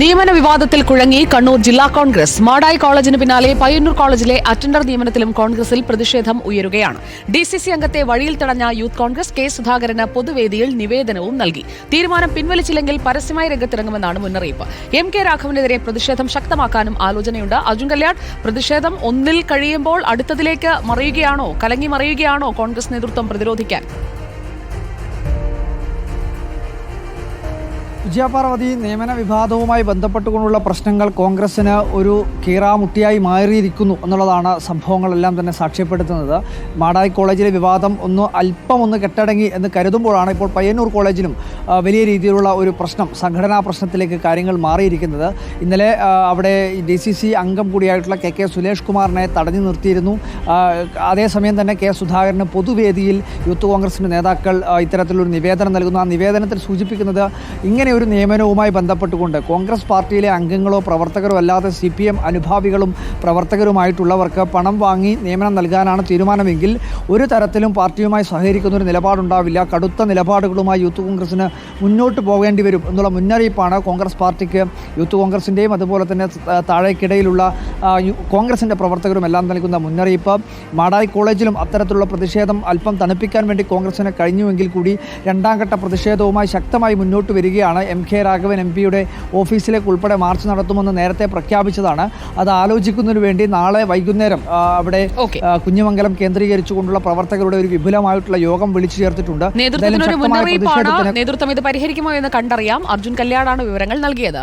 നിയമന വിവാദത്തിൽ കുഴങ്ങി കണ്ണൂർ ജില്ലാ കോൺഗ്രസ്. മാടായി കോളേജിന് പിന്നാലെ പയ്യന്നൂർ കോളേജിലെ അറ്റൻഡർ നിയമനത്തിലും കോൺഗ്രസിൽ പ്രതിഷേധം ഉയരുകയാണ്. ഡി സി സി അംഗത്തെ വഴിയിൽ തടഞ്ഞ യൂത്ത് കോൺഗ്രസ് കെ സുധാകരന് പൊതുവേദിയിൽ നിവേദനവും നൽകി. തീരുമാനം പിൻവലിച്ചില്ലെങ്കിൽ പരസ്യമായി രംഗത്തിറങ്ങുമെന്നാണ് മുന്നറിയിപ്പ്. എം കെ രാഘവനെതിരെ പ്രതിഷേധം ശക്തമാക്കാനും ആലോചനയുണ്ട്. അർജുൻ കല്യാൺ പ്രതിഷേധം ഒന്നിൽ കഴിയുമ്പോൾ അടുത്തതിലേക്ക് മറിയുകയാണോ? കലങ്ങി മറിയുകയാണോ കോൺഗ്രസ് നേതൃത്വം പ്രതിരോധിക്കാൻ? വിജയപാർവതി നിയമന വിവാദവുമായി ബന്ധപ്പെട്ടുകൊണ്ടുള്ള പ്രശ്നങ്ങൾ കോൺഗ്രസിന് ഒരു കീറാമുട്ടിയായി മാറിയിരിക്കുന്നു എന്നുള്ളതാണ് സംഭവങ്ങളെല്ലാം തന്നെ സാക്ഷ്യപ്പെടുത്തുന്നത്. മാടായി കോളേജിലെ വിവാദം ഒന്ന് അല്പം ഒന്ന് കെട്ടടങ്ങി എന്ന് കരുതുമ്പോഴാണ് ഇപ്പോൾ പയ്യന്നൂർ കോളേജിലും വലിയ രീതിയിലുള്ള ഒരു പ്രശ്നം സംഘടനാ പ്രശ്നത്തിലേക്ക് കാര്യങ്ങൾ മാറിയിരിക്കുന്നത്. ഇന്നലെ അവിടെ ഡി സി സി അംഗം കൂടിയായിട്ടുള്ള കെ കെ സുരേഷ് കുമാറിനെ തടഞ്ഞു നിർത്തിയിരുന്നു. അതേസമയം തന്നെ കെ സുധാകരന് പൊതുവേദിയിൽ യൂത്ത് കോൺഗ്രസിന്റെ നേതാക്കൾ ഇത്തരത്തിലൊരു നിവേദനം നൽകുന്നു. ആ നിവേദനത്തിൽ സൂചിപ്പിക്കുന്നത് ഇങ്ങനെ ഒരു നിയമനവുമായി ബന്ധപ്പെട്ടുകൊണ്ട് കോൺഗ്രസ് പാർട്ടിയിലെ അംഗങ്ങളോ പ്രവർത്തകരോ അല്ലാതെ സി പി എം അനുഭാവികളും പ്രവർത്തകരുമായിട്ടുള്ളവർക്ക് പണം വാങ്ങി നിയമനം നൽകാനാണ് തീരുമാനമെങ്കിൽ ഒരു തരത്തിലും പാർട്ടിയുമായി സഹകരിക്കുന്ന ഒരു നിലപാടുണ്ടാവില്ല. കടുത്ത നിലപാടുകളുമായി യൂത്ത് കോൺഗ്രസിന് മുന്നോട്ട് പോകേണ്ടി വരും എന്നുള്ള മുന്നറിയിപ്പാണ് കോൺഗ്രസ് പാർട്ടിക്ക് യൂത്ത് കോൺഗ്രസിന്റെയും അതുപോലെ തന്നെ താഴേക്കിടയിലുള്ള കോൺഗ്രസിന്റെ പ്രവർത്തകരും എല്ലാം നൽകുന്ന മുന്നറിയിപ്പ്. മാടായി കോളേജിലും അത്തരത്തിലുള്ള പ്രതിഷേധം അല്പം തണുപ്പിക്കാൻ വേണ്ടി കോൺഗ്രസിന് കഴിഞ്ഞുവെങ്കിൽ കൂടി രണ്ടാം ഘട്ട പ്രതിഷേധവുമായി ശക്തമായി മുന്നോട്ട് വരികയാണ് എം കെ രാഘവൻ എം പിയുടെ ഓഫീസിലേക്ക് ഉൾപ്പെടെ മാർച്ച് നടത്തുമെന്ന് നേരത്തെ പ്രഖ്യാപിച്ചതാണ്. അത് ആലോചിക്കുന്നതിന് വേണ്ടി നാളെ വൈകുന്നേരം അവിടെ കുഞ്ഞുമംഗലം കേന്ദ്രീകരിച്ചുകൊണ്ടുള്ള പ്രവർത്തകരുടെ ഒരു വിപുലമായിട്ടുള്ള യോഗം വിളിച്ചു ചേർത്തിട്ടുണ്ട്. നേതൃത്വം ഇത് പരിഹരിക്കുമോ എന്ന് കണ്ടറിയാം. അർജുൻ കല്യാണാണ് വിവരങ്ങൾ നൽകിയത്.